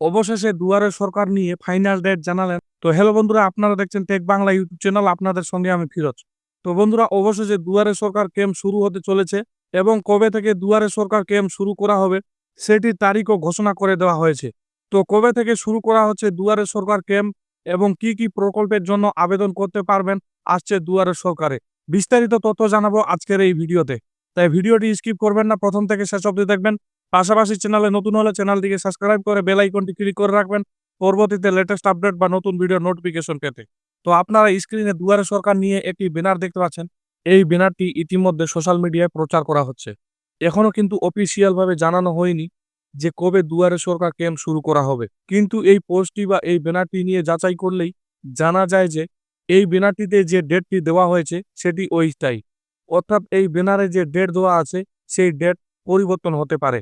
অবশেষে দুয়ারে সরকার নিয়ে ফাইনাল ডেট জানালেন। তো হ্যালো বন্ধুরা, আপনারা দেখছেন টেক বাংলা ইউটিউব চ্যানেল আপনাদের সঙ্গে আমি ফিরোজ। তো বন্ধুরা, অবশেষে দুয়ারে সরকার ক্যাম্প শুরু হতে চলেছে এবং কবে থেকে দুয়ারে সরকার ক্যাম্প শুরু করা হবে সেটির তারিখও ঘোষণা করে দেওয়া হয়েছে। তো কবে থেকে শুরু করা হচ্ছে দুয়ারে সরকার ক্যাম্প এবং কি কি প্রকল্পের জন্য আবেদন করতে পারবেন আসছে দুয়ারে সরকারে। বিস্তারিত তথ্য জানাব আজকের এই ভিডিওতে। তাই ভিডিওটি স্কিপ করবেন না, প্রথম থেকে শেষ অবধি দেখবেন। পাশাপাশি চ্যানেলে নতুন হলে চ্যানেলটিকে সাবস্ক্রাইব করে বেল আইকনটি ক্লিক করে রাখবেন। পরবর্তীতে লেটেস্ট আপডেট বা নতুন ভিডিও নোটিফিকেশন পেতে। তো আপনারা স্ক্রিনে দুয়ারে সরকার নিয়ে একটি ব্যানার দেখতে পাচ্ছেন। এই ব্যানারটি ইতিমধ্যে সোশ্যাল মিডিয়ায় প্রচার করা হচ্ছে। এখনও কিন্তু অফিসিয়াল ভাবে জানানো হয়নি যে কবে দুয়ারে সরকার ক্যাম্প শুরু করা হবে। কিন্তু এই পোস্টটি বা এই ব্যানারটি নিয়ে যাচাই করলেই জানা যায় যে এই ব্যানারটিতে যে ডেটটি দেওয়া হয়েছে সেটি ওইটাই অর্থাৎ এই ব্যানারে যে ডেট দেওয়া আছে, সেই ডেট পরিবর্তন হতে পারে।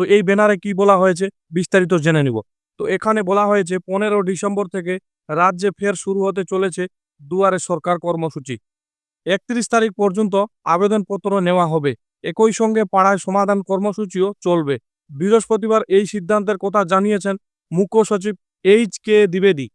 তো এই ব্যানারে কি বলা হয়েছে বিস্তারিত জেনে নিব। তো এখানে বলা হয়েছে, পনেরো ডিসেম্বর থেকে রাজ্যে ফের শুরু হতে চলেছে দুয়ারে সরকার কর্মসূচি। একত্রিশ তারিখ পর্যন্ত আবেদনপত্র নেওয়া হবে। একই সঙ্গে পাড়ায় সমাধান কর্মসূচিও চলবে। বৃহস্পতিবার এই সিদ্ধান্তের কথা জানিয়েছেন মুখ্য সচিব এইচ কে দ্বিবেদী।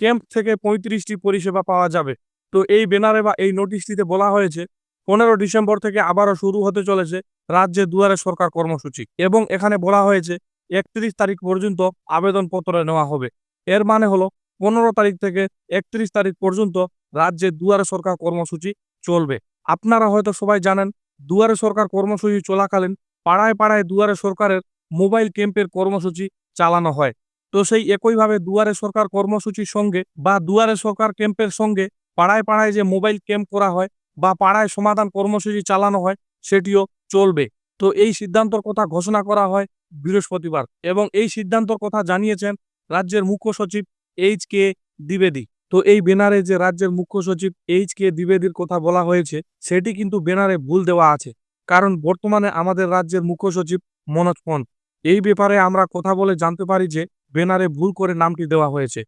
ক্যাম্প থেকে পঁয়ত্রিশটি পরিষেবা পাওয়া যাবে। তো এই ব্যানারে বা এই নোটিশটিতে বলা হয়েছে পনেরো ডিসেম্বর থেকে আবারও শুরু হতে চলেছে রাজ্যে দুয়ারে সরকার কর্মসূচি এবং এখানে বলা হয়েছে একত্রিশ তারিখ পর্যন্ত আবেদনপত্র নেওয়া হবে। এর মানে হলো পনেরো তারিখ থেকে একত্রিশ তারিখ পর্যন্ত রাজ্যে দুয়ারে সরকার কর্মসূচি চলবে। আপনারা হয়তো সবাই জানেন, দুয়ারে সরকার কর্মসূচি চলাকালীন পাড়ায় পাড়ায় দুয়ারে সরকারের মোবাইল ক্যাম্পের কর্মসূচি চালানো হয়। তো সেই একইভাবে দুয়ারে সরকার কর্মসূচির সঙ্গে বা দুয়ারে সরকার ক্যাম্পের সঙ্গে পাড়ায় পাড়ায় যে মোবাইল ক্যাম্প করা হয় বা পাড়ায় সমাধান কর্মসূচি চালানো হয়, সেটিও চলবে। তো এই সিদ্ধান্তর কথা ঘোষণা করা হয় বৃহস্পতিবার এবং এই সিদ্ধান্তর কথা জানিয়েছেন রাজ্যের মুখ্য সচিব এইচ কে দ্বিবেদী। তো এই ব্যানারে যে রাজ্যের মুখ্য সচিব এইচ কে দ্বিবেদীর কথা বলা হয়েছে, সেটি কিন্তু ব্যানারে ভুল দেওয়া আছে। কারণ বর্তমানে আমাদের রাজ্যের মুখ্য সচিব মনোজ পন্থ। এই ব্যাপারে আমরা কথা বলে জানতে পারি যে ব্যানারে ভুল করে নামটি দেওয়া হয়েছে।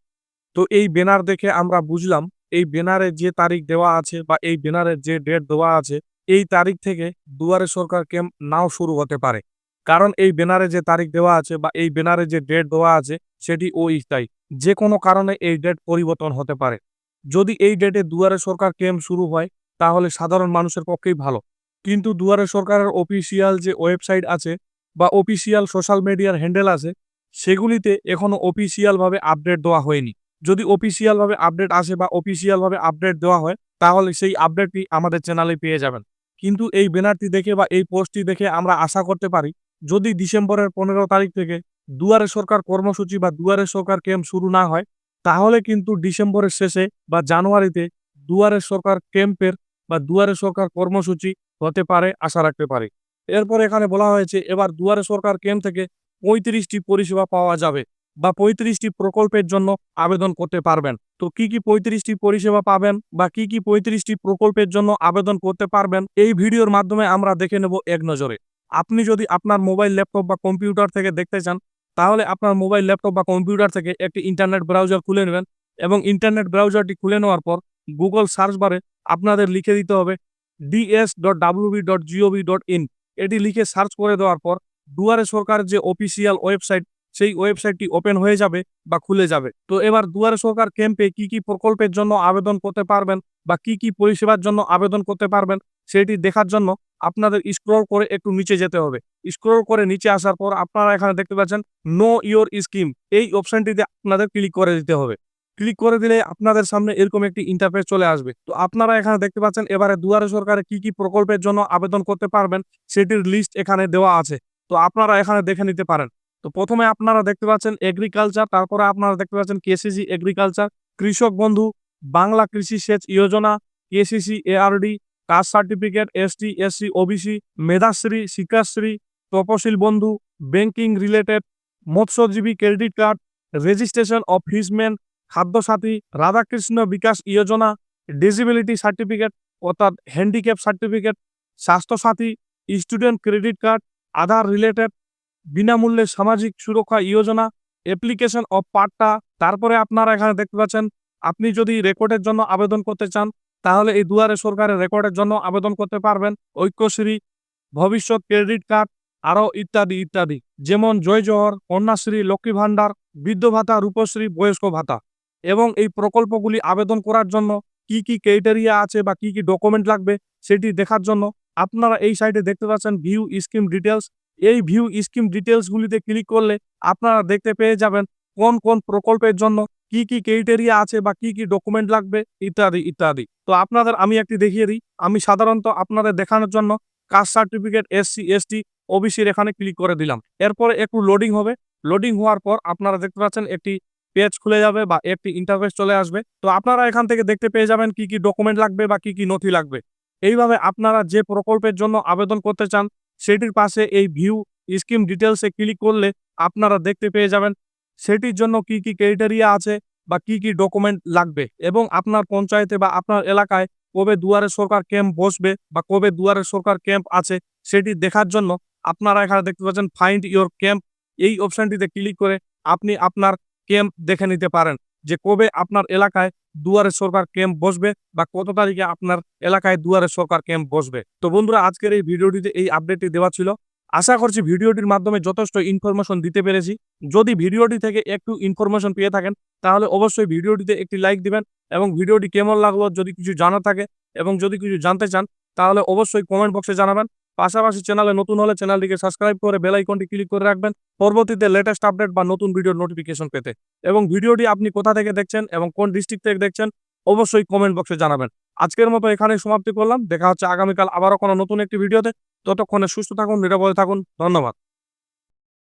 তো এই ব্যানার দেখে আমরা বুঝলাম এই ব্যানারে যে তারিখ দেওয়া আছে বা এই ব্যানারের যে ডেট দেওয়া আছে, এই তারিখ থেকে দুয়ারে সরকার ক্যাম্প নাও শুরু হতে পারে। কারণ এই ব্যানারে যে তারিখ দেওয়া আছে বা এই ব্যানারে যে ডেট দেওয়া আছে, সেটি ও স্থায়ী যে কোনো কারণে এই ডেট পরিবর্তন হতে পারে। যদি এই ডেটে দুয়ারে সরকার ক্যাম্প শুরু হয়, তাহলে সাধারণ মানুষের পক্ষেই ভালো। কিন্তু দুয়ারে সরকারের অফিসিয়াল যে ওয়েবসাইট আছে বা অফিসিয়াল সোশ্যাল মিডিয়ার হ্যান্ডেল আছে, সেগুলিতে এখনও অফিসিয়ালভাবে আপডেট দেওয়া হয়নি। যদি অফিসিয়ালভাবে আপডেট আসে বা অফিসিয়ালভাবে আপডেট দেওয়া হয়, তাহলে সেই আপডেটটি আমাদের চ্যানেলে পেয়ে যাবেন। কিন্তু এই ব্যানারটি দেখে বা এই পোস্টটি দেখে আমরা আশা করতে পারি, যদি ডিসেম্বরের পনেরো তারিখ থেকে দুয়ারে সরকার কর্মসূচি বা দুয়ারে সরকার ক্যাম্প শুরু না হয়, তাহলে কিন্তু ডিসেম্বরের শেষে বা জানুয়ারিতে দুয়ারে সরকার ক্যাম্পের বা দুয়ারে সরকার কর্মসূচি হতে পারে আশা রাখতে পারি। এরপর এখানে বলা হয়েছে, এবার দুয়ারে সরকার ক্যাম্প থেকে পঁয়ত্রিশটি পরিষেবা পাওয়া যাবে। বা পঁয়ত্রিশটি প্রকল্পের জন্য আবেদন করতে পারবেন। তো কি কি পঁয়ত্রিশটি পরিষেবা পাবেন বা কি কি পঁয়ত্রিশটি প্রকল্পের জন্য আবেদন করতে পারবেন, এই ভিডিওর মাধ্যমে আমরা দেখে নেব এক নজরে। আপনি যদি আপনার মোবাইল ল্যাপটপ বা কম্পিউটার থেকে দেখতে চান, তাহলে আপনার মোবাইল ল্যাপটপ বা কম্পিউটার থেকে একটি ইন্টারনেট ব্রাউজার খুলে নেবেন এবং ইন্টারনেট ব্রাউজারটি খুলে নেওয়ার পর গুগল সার্চ বারে আপনাদের লিখে দিতে হবে DS dot WB dot GOV dot in এটি লিখে সার্চ করে দেওয়ার পর দুয়ারে সরকার যে অফিসিয়াল ওয়েবসাইট সেই ওয়েবসাইটটি ওপেন হয়ে যাবে বা খুলে যাবে। তো এবার দুয়ারে সরকার ক্যাম্পে কি কি প্রকল্পের জন্য আবেদন করতে পারবেন বা কি কি পরিষেবার জন্য আবেদন করতে পারবেন সেটি দেখার জন্য আপনাদের স্ক্রল করে একটু নিচে যেতে হবে। স্ক্রল করে নিচে আসার পর আপনারা এখানে দেখতে পাচ্ছেন নো ইওর স্কিম এই অপশনটিতে আপনাদের ক্লিক করে দিতে হবে। ক্লিক করে দিলে আপনাদের সামনে এরকম একটি ইন্টারফেস চলে আসবে। তো আপনারা এখানে দেখতে পাচ্ছেন এবারে দুয়ারে সরকারে কি কি প্রকল্পের জন্য আবেদন করতে পারবেন সেটির লিস্ট এখানে দেওয়া আছে। তো আপনারা এখানে দেখে নিতে পারেন। তো প্রথমে আপনারা দেখতে পাচ্ছেন এগ্রিকালচার তারপরে আপনারা দেখতে পাচ্ছেন কেসিসি এগ্রিকালচার কৃষক বন্ধু, Bangla Krishi Sech Yojana KCC ARD caste certificate ST SC OBC Medhashree, Sikshashree, Taposhili Bandhu banking related মৎস্যজীবী credit card registration of fishman Khadyasathi, Radhakrishna Bikash Yojana disability certificate অর্থাৎ handicap certificate Swasthyasathi student credit card Aadhaar related বিনামূল্যে সামাজিক সুরক্ষা যোজনা application of পাট্টা, তারপরে আপনারা এখানে দেখতে পাচ্ছেন, আপনি যদি রেকর্ডের জন্য আবেদন করতে চান, তাহলে এই দুয়ারে সরকারের রেকর্ডের জন্য আবেদন করতে পারবেন। ঐক্যশ্রী, ভবিষ্যৎ ক্রেডিট কার্ড আরও ইত্যাদি ইত্যাদি। যেমন জয় জহর কন্যাশ্রী, লক্ষ্মী ভাণ্ডার, বৃদ্ধ ভাতা, রূপশ্রী, বয়স্ক ভাতা। এবং এই প্রকল্পগুলি আবেদন করার জন্য কি কি ক্রাইটেরিয়া আছে বা কি কি ডকুমেন্ট লাগবে, সেটি দেখার জন্য আপনারা এই সাইটে দেখতে পাচ্ছেন ভিউ স্কিম ডিটেলস এই ভিউ স্কিম ডিটেলসগুলিতে ক্লিক করলে আপনারা দেখতে পেয়ে যাবেন কোন কোন প্রকল্পের জন্য কি কি ক্রাইটেরিয়া আছে বা কি কি ডকুমেন্ট লাগবে, ইত্যাদি ইত্যাদি। তো আপনাদের আমি একটি দেখিয়ে দিই। আমি সাধারণত আপনাদের দেখানোর জন্য কাস্ট সার্টিফিকেট এসসি এসটি ওবিসির এখানে ক্লিক করে দিলাম। এরপরে একটু লোডিং হবে। লোডিং হওয়ার পর আপনারা দেখতে পাচ্ছেন একটি পেজ খুলে যাবে বা একটি ইন্টারফেস চলে আসবে। তো আপনারা এখান থেকে দেখতে পেয়ে যাবেন কি কি ডকুমেন্ট লাগবে বা কি কি নথি লাগবে। এইভাবে আপনারা যে প্রকল্পের জন্য আবেদন করতে চান সেটির পাশে এই ভিউ স্কিম ডিটেলসে ক্লিক করলে আপনারা দেখতে পেয়ে যাবেন সেটির জন্য কি কি ক্রাইটেরিয়া আছে বা কি কি ডকুমেন্ট লাগবে এবং আপনার পঞ্চায়েতে বা আপনার এলাকায় কবে দুয়ারে সরকার ক্যাম্প বসবে বা কবে দুয়ারে সরকার ক্যাম্প আছে সেটি দেখার জন্য আপনারা এখানে দেখতে পাচ্ছেন ফাইন্ড ইওর ক্যাম্প এই অপশনটিতে ক্লিক করে আপনি আপনার ক্যাম্প দেখে নিতে পারেন। যে কবে আপনার এলাকায় দুয়ারে সরকার ক্যাম্প বসবে বা কত তারিখে আপনার এলাকায় দুয়ারে সরকার ক্যাম্প বসবে। তো বন্ধুরা, আজকের এই ভিডিওটিতে এই আপডেটটি দেওয়া ছিল। আশা করছি ভিডিওটির মাধ্যমে যথেষ্ট ইনফরমেশন দিতে পেরেছি। যদি ভিডিওটি থেকে একটু ইনফরমেশন পেয়ে থাকেন, তাহলে অবশ্যই ভিডিওটিতে একটি লাইক দিবেন এবং ভিডিওটি কেমন লাগল যদি কিছু জানা থাকে এবং যদি কিছু জানতে চান, তাহলে অবশ্যই কমেন্ট বক্সে জানাবেন। পাশাপাশি চ্যানেলে নতুন হলে চ্যানেলটিকে সাবস্ক্রাইব করে বেল আইকনটি ক্লিক করে রাখবেন। পরবর্তীতে লেটেস্ট আপডেট বা নতুন ভিডিওর নোটিফিকেশন পেতে। এবং ভিডিওটি আপনি কোথা থেকে দেখছেন এবং কোন ডিস্ট্রিক্ট থেকে দেখছেন, অবশ্যই কমেন্ট বক্সে জানাবেন। আজকের মতো এখানেই সমাপ্তি করলাম। দেখা হচ্ছে আগামীকাল আবারও কোনো নতুন একটি ভিডিওতে ততক্ষণে সুস্থ থাকুন, নিরাপদে থাকুন। ধন্যবাদ।